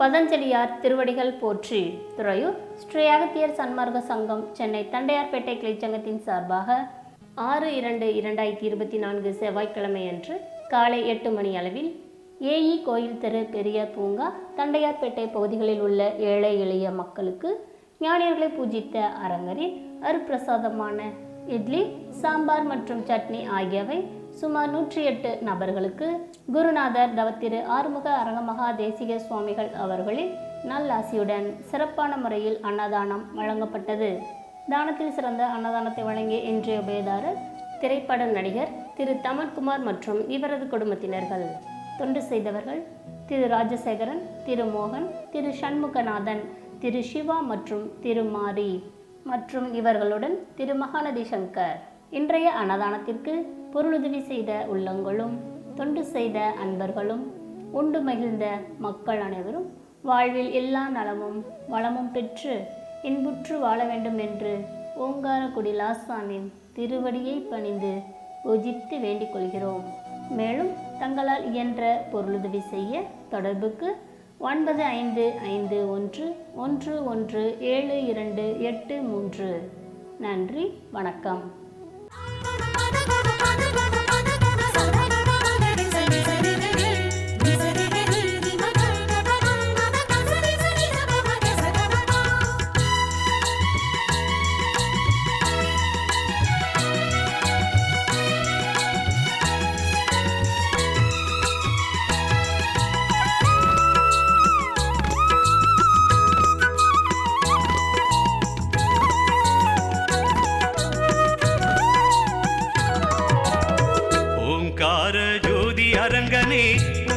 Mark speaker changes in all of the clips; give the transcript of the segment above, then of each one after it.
Speaker 1: பதஞ்சலியார் திருவடிகள் போற்றி துறையூர் ஸ்ரீ அகத்தியர் சன்மார்க்க சங்கம் சென்னை தண்டையார்பேட்டை கிளைச்சங்கத்தின் சார்பாக ஆறு இரண்டு இரண்டாயிரத்தி இருபத்தி நான்கு செவ்வாய்க்கிழமை அன்று காலை எட்டு மணி அளவில் ஏஇ கோயில் தெரு பெரியார் பூங்கா தண்டையார்பேட்டை பகுதிகளில் உள்ள ஏழை எளிய மக்களுக்கு ஞானியர்களை பூஜித்த அரங்கரில் அருப்பிரசாதமான இட்லி சாம்பார் மற்றும் சட்னி ஆகியவை சுமார் நூற்றி எட்டு நபர்களுக்கு குருநாதர் தவத்திரு ஆறுமுக அரங்கமகா தேசிக சுவாமிகள் அவர்களின் நல்லாசியுடன் சிறப்பான முறையில் அன்னதானம் வழங்கப்பட்டது. தானத்தில் சிறந்த அன்னதானத்தை வழங்கிய இன்றைய உபயதாரர் திரைப்பட நடிகர் திரு தமன்குமார் மற்றும் இவரது குடும்பத்தினர்கள். தொண்டு செய்தவர்கள் திரு ராஜசேகரன் திரு மோகன் திரு சண்முகநாதன் திரு சிவா மற்றும் திரு மாரி மற்றும் இவர்களுடன் திரு மகாநதி சங்கர். இன்றைய அன்னதானத்திற்கு பொருளுதவி செய்த உள்ளங்களும் தொண்டு செய்த அன்பர்களும் உண்டு மகிழ்ந்த மக்கள் அனைவரும் வாழ்வில் எல்லா நலமும் வளமும் பெற்று இன்புற்று வாழ வேண்டும் என்று ஓங்காரக்குடி லாசானின் திருவடியை பணிந்து பூஜித்து வேண்டிக் கொள்கிறோம். மேலும் தங்களால் இயன்ற பொருளுதவி செய்ய தொடர்புக்கு ஒன்பது ஐந்து ஐந்து ஒன்று ஒன்று ஒன்று ஏழு இரண்டு எட்டு மூன்று. நன்றி வணக்கம்.
Speaker 2: ஓங்கார ஜோதி அரங்கனே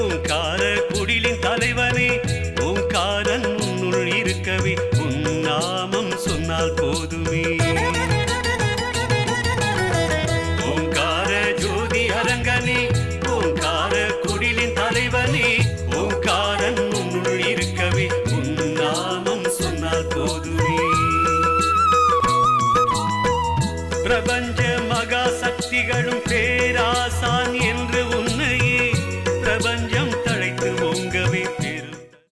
Speaker 2: ஓங்கார குடிலின் தலைவனே ஓங்காரன் உன்னுள் இருக்கவே உன் நாமம் சொன்னால் போதுமே. ஓங்கார ஜோதி அரங்கனே ஓங்கார குடிலின் தலைவனே ஓங்காரன் உன்னுள் இருக்கவே உன் நாமம் சொன்னால் போதுமே. பிரபஞ்ச மகா சக்திகளும் பேராசான் என்று உன்